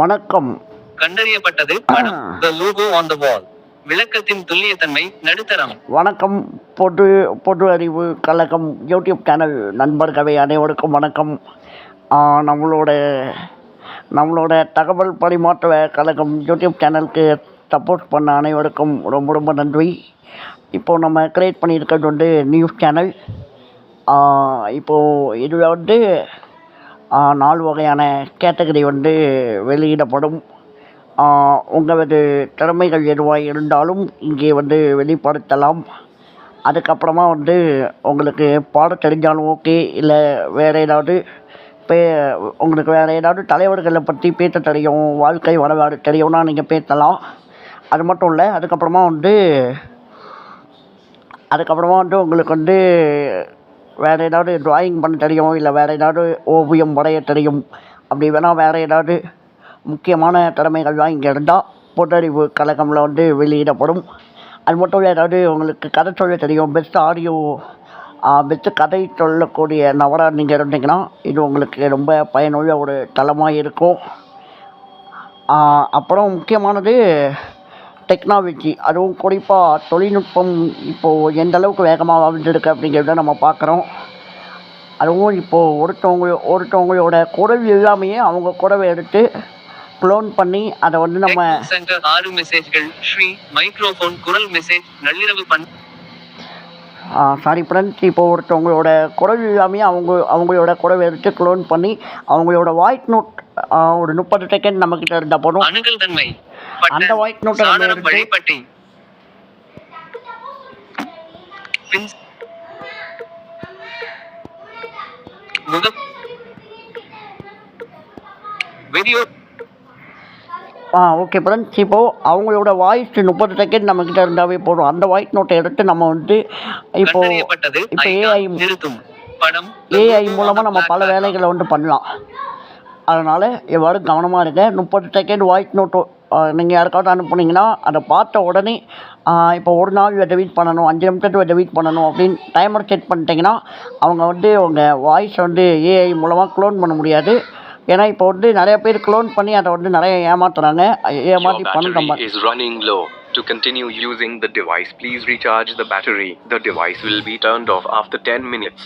வணக்கம். கண்டறியப்பட்டது படம் The logo on the wall. விளக்கத்தின் துல்லியத்தன்மை நடுத்தரம். வணக்கம் பொது பொது அறிவு கழகம் யூடியூப் சேனல் நண்பர்களே அனைவருக்கும் வணக்கம். நம்மளோட நம்மளோட தகவல் பரிமாற்ற கழகம் யூடியூப் சேனலுக்கு சப்போர்ட் பண்ண அனைவருக்கும் ரொம்ப ரொம்ப நன்றி. இப்போது நம்ம க்ரியேட் பண்ணியிருக்கிறது வந்து நியூஸ் சேனல் இப்போது இதில் வந்து நாலு வகையான கேட்டகரி வந்து வெளியிடப்படும். உங்களது திறமைகள் எதுவாக இருந்தாலும் இங்கே வந்து வெளிப்படுத்தலாம். அதுக்கப்புறமா வந்து உங்களுக்கு பாட தெரிஞ்சாலும் ஓகே இல்லை வேறு ஏதாவது பே உங்களுக்கு வேறு ஏதாவது தலைவர்களை பற்றி பேச தெரியும் வாழ்க்கை வரலாறு தெரியும்னா நீங்கள் பேசலாம். அது மட்டும் இல்லை அதுக்கப்புறமா வந்து அதுக்கப்புறமா வந்து உங்களுக்கு வந்து வேறு ஏதாவது ட்ராயிங் பண்ண தெரியும் இல்லை வேறு ஏதாவது ஓவியம் வரைய தெரியும் அப்படி வேணால் வேறு ஏதாவது முக்கியமான திறமைகள்லாம் இங்கே இருந்தால் பொதறிவு கழகமில் வந்து வெளியிடப்படும். அது மட்டும் இல்லை ஏதாவது உங்களுக்கு கதை சொல்ல தெரியும் பெஸ்ட் ஆடியோ பெஸ்ட்டு கதை சொல்லக்கூடிய நபராக நீங்கள் இருந்தீங்கன்னா இது உங்களுக்கு ரொம்ப பயனுள்ள ஒரு தளமாக இருக்கும் அப்புறம் முக்கியமானது டெக்னாலஜி அதுவும் குறிப்பாக தொழில்நுட்பம் இப்போது எந்த அளவுக்கு வேகமாக வளர்ந்துருக்கு அப்படிங்கிறத நம்ம பார்க்குறோம். அதுவும் இப்போது ஒருத்தவங்க ஒருத்தவங்களோட குரல் எல்லாமே அவங்க குரவை எடுத்து க்ளோன் பண்ணி அதை வந்து நம்ம ஆறு மெசேஜ்கள் ஸ்ரீ மைக்ரோஃபோன் குரல் மெசேஜ் நள்ளிரவு பண் சாரி ஃப்ரெண்ட்ஸ் இப்போ ஒருத்தவங்களோட குரல் எல்லாமே அவங்க அவங்களோட குரவை எடுத்து க்ளோன் பண்ணி அவங்களோட வாய்ஸ் நோட் ஒரு முப்பது செகண்ட் நம்மக்கிட்ட இருந்தால் போதும். அணுகல் தன்மை. அந்த வழிபட்டி பின் முக வீடியோ. ஆ ஓகே ஃப்ரெண்ட்ஸ் இப்போது அவங்களோட வாய்ஸ் முப்பது செகண்ட் நம்மக்கிட்ட இருந்தாவே போதும். அந்த வாய்ஸ் நோட்டை எடுத்து நம்ம வந்து இப்போ icon ஏஐ ஏஐ மூலமாக நம்ம பல வேலைகளை வந்து பண்ணலாம். அதனால் எவ்வாறு கவனமாக இருங்க முப்பது செகண்ட் வாய்ஸ் நோட்டு நீங்கள் யாருக்காவது அனுப்புனீங்கன்னா அதை பார்த்த உடனே இப்போ ஒரு நாள் டெவீட் பண்ணணும் அஞ்சு நிமிஷத்துக்கு டெவீட் பண்ணணும் அப்படின்னு டைமர் செட் பண்ணிட்டீங்கன்னா அவங்க வந்து உங்கள் வாய்ஸ் வந்து ஏஐ மூலமாக க்ளோன் பண்ண முடியாது ஏன்னா இப்போ வந்து நிறைய பேர் க்ளோன் பண்ணி அதை வந்து நிறைய ஏமாத்துறாங்க ஏமாற்றி low. To continue using the device, please recharge the battery. The device will be turned off after 10 minutes.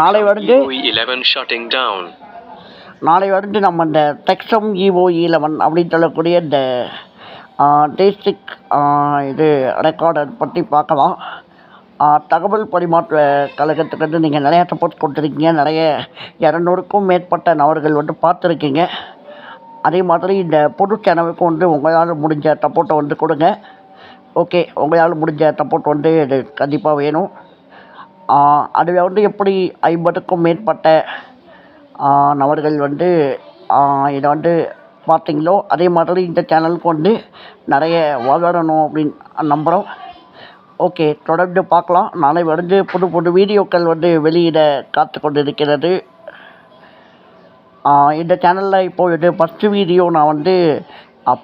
நாளை Samsung வந்து EOE 11 shutting down. நாளை வந்து நம்ம இந்த டெக்ஸம் இஓஇ லெவன் அப்படின்னு சொல்லக்கூடிய இந்த டேஸ்டிக் இது ரெக்கார்டர் பற்றி பார்க்கலாம். தகவல் பரிமாற்ற கழகத்துக்கு வந்து நீங்கள் நிறையா சப்போர்ட் கொடுத்துருக்கீங்க. நிறைய இரநூறுக்கும் மேற்பட்ட நபர்கள் வந்து பார்த்துருக்கீங்க. அதே மாதிரி இந்த பொது சேனலுக்கும் வந்து உங்களால் முடிஞ்ச சப்போர்ட்டை வந்து கொடுங்க. ஓகே உங்களால் முடிஞ்ச சப்போர்ட் வந்து இது கண்டிப்பாக வேணும். அது வந்து எப்படி ஐம்பதுக்கும் மேற்பட்ட நபர்கள் வந்து இதை வந்து பார்த்தீங்களோ? அதே மாதிரி இந்த சேனலுக்கு வந்து நிறைய வளரணும் அப்படின்னு நம்புகிறோம் ஓகே தொடர்ந்து பார்க்கலாம். நாளை வந்து புது புது வீடியோக்கள் வந்து வெளியிட காத்து கொண்டு இருக்கிறது இந்த சேனலில் இப்பொழுது ஃபஸ்ட்டு வீடியோ நான் வந்து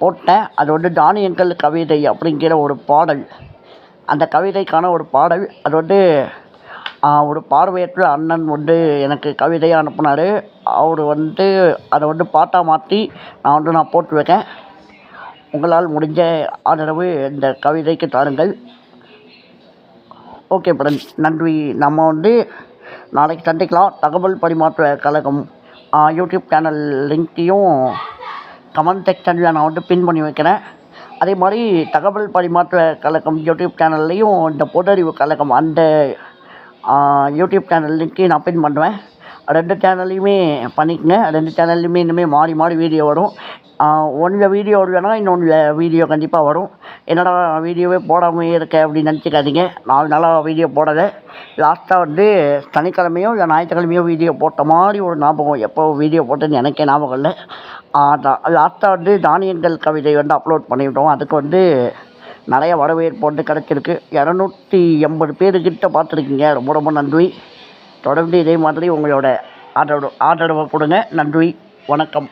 போட்டேன். அது வந்து தானியங்கள் கவிதை அப்படிங்கிற ஒரு பாடல். அந்த கவிதைக்கான ஒரு பாடல். அது வந்து ஒரு பார்வையற்ற அண்ணன் வந்து எனக்கு கவிதையாக அனுப்புனார். அவர் வந்து அதை வந்து பாட்டாக மாற்றி நான் வந்து நான் போட்டுருக்கேன் உங்களால் முடிஞ்ச ஆதரவு இந்த கவிதைக்கு தாருங்கள். ஓகே ஃப்ரெண்ட்ஸ் நன்றி. நம்ம வந்து நாளைக்கு சந்திக்கலாம். தகவல் பரிமாற்ற கழகம் யூடியூப் சேனல் லிங்க்கையும் கமெண்ட் செக்ஷனில் நான் வந்து பின் பண்ணி வைக்கிறேன். அதே மாதிரி தகவல் பரிமாற்ற கழகம் யூடியூப் சேனல்லையும் இந்த பொதறிவு கழகம் அந்த யூடியூப் சேனல் லிங்க்கையும் நான் பின் பண்ணுவேன் ரெண்டு சேனல்லையுமே பண்ணிக்கங்க. ரெண்டு சேனல்லையுமே இனிமேல் மாறி மாறி வீடியோ வரும். ஒன்றில் வீடியோ வேணால் இன்னொன்றில் வீடியோ கண்டிப்பாக வரும். என்னடா வீடியோவே போடாமல் இருக்க அப்படின்னு நினச்சிக்காதீங்க. நாலு நாளாக வீடியோ போடலை. லாஸ்ட்டாக வந்து சனிக்கிழமையோ இல்லை ஞாயிற்றுக்கிழமையோ வீடியோ போட்ட மாதிரி ஒரு ஞாபகம். எப்போ வீடியோ போட்டேன்னு எனக்கே ஞாபகம் இல்லை. லாஸ்ட்டாக வந்து தானியங்கள் கவிதை வந்து அப்லோட் பண்ணிவிட்டோம் அதுக்கு வந்து நிறைய வரவேற்பு வந்து கிடச்சிருக்கு. இரநூத்தி எண்பது பேருக்கிட்ட பார்த்துருக்கீங்க. ரொம்ப ரொம்ப நன்றி. தொடர்ந்து இதே மாதிரி உங்களோட ஆதரவு ஆதரவை கொடுங்க. நன்றி. வணக்கம்.